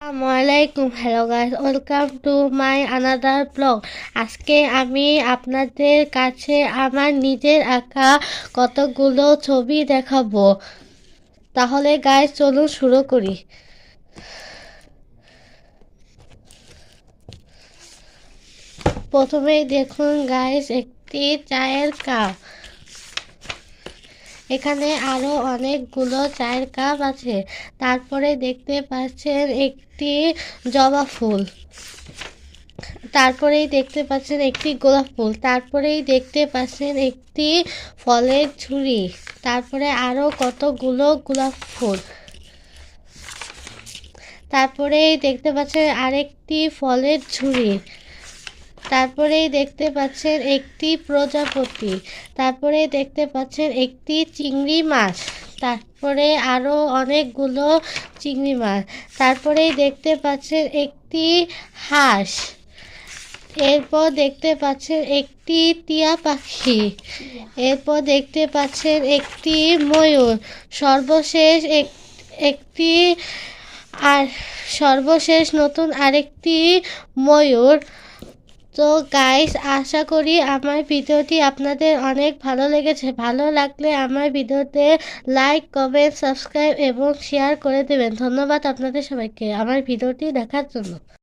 Hello guys welcome to my another blog আজকে আমি আপনাদের কাছে আমার নিজের আঁকা কতগুলো ছবি দেখাবো। তাহলে গাইস চলুন শুরু করি। প্রথমেই দেখুন গাইস একটি চায়ের কাপ। এখানে আরও অনেকগুলো চায়ের কাপ আছে। তারপরে দেখতে পাচ্ছেন একটি জবা ফুল। তারপরেই দেখতে পাচ্ছেন একটি গোলাপ ফুল। তারপরেই দেখতে পাচ্ছেন একটি ফলের ঝুড়ি। তারপরে আরও কতগুলো গোলাপ ফুল। তারপরেই দেখতে পাচ্ছেন আরেকটি ফলের ঝুড়ি। তারপরেই দেখতে পাচ্ছেন একটি প্রজাপতি তারপরে দেখতে পাচ্ছেন একটি চিংড়ি মাছ, তারপরে আরও অনেকগুলো চিংড়ি মাছ, তারপরেই দেখতে পাচ্ছেন একটি হাঁস, এরপর দেখতে পাচ্ছেন একটি টিয়া পাখি, এরপর দেখতে পাচ্ছেন একটি ময়ূর, সর্বশেষ এক- একটি আর সর্বশেষ নতুন আরেকটি ময়ূর তো গাইস আশা করি আমার ভিডিওটি আপনাদের অনেক ভালো লেগেছে। ভালো লাগলে আমার ভিডিওতে লাইক কমেন্ট সাবস্ক্রাইব এবং শেয়ার করে দেবেন। ধন্যবাদ আপনাদের সবাইকে আমার ভিডিওটি দেখার জন্য।